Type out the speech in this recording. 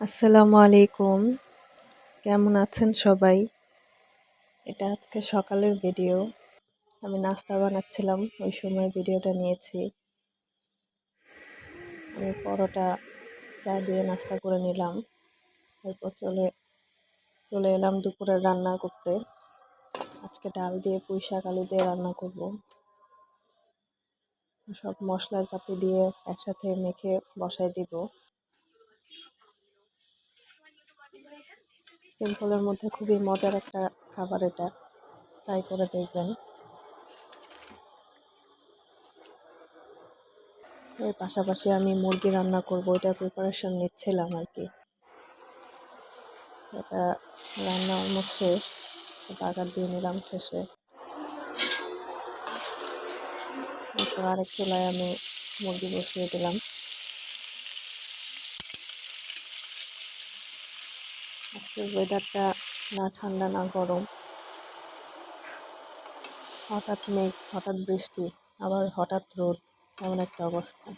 আসসালামু আলাইকুম। কেমন আছেন সবাই? এটা আজকে সকালের ভিডিও। আমি নাস্তা বানাচ্ছিলাম, ওই সময় ভিডিওটা নিয়েছি। আমি পরোটা, চা দিয়ে নাস্তা করে নিলাম। এরপর চলে চলে এলাম দুপুরে রান্না করতে। আজকে ডাল দিয়ে, পুঁই শাক, আলু দিয়ে রান্না করব। সব মশলাপাতি দিয়ে একসাথে মেখে বসাই দিব। সিম্পলের মধ্যে খুবই মজার একটা খাবার এটা। ট্রাই করে দেখবেন। এর পাশাপাশি আমি মুরগি রান্না করব, এটা প্রিপারেশন নিচ্ছিলাম আর কি এটা রান্না অলমোস্ট শেষ বাগার দিয়ে নিলাম শেষে। আরেক চুলায় আমি মুরগি বসিয়ে দিলাম। আজকের ওয়েদারটা না ঠান্ডা, না গরম। হঠাৎ মেঘ, হঠাৎ বৃষ্টি, আবার হঠাৎ রোদ, এমন একটা অবস্থা।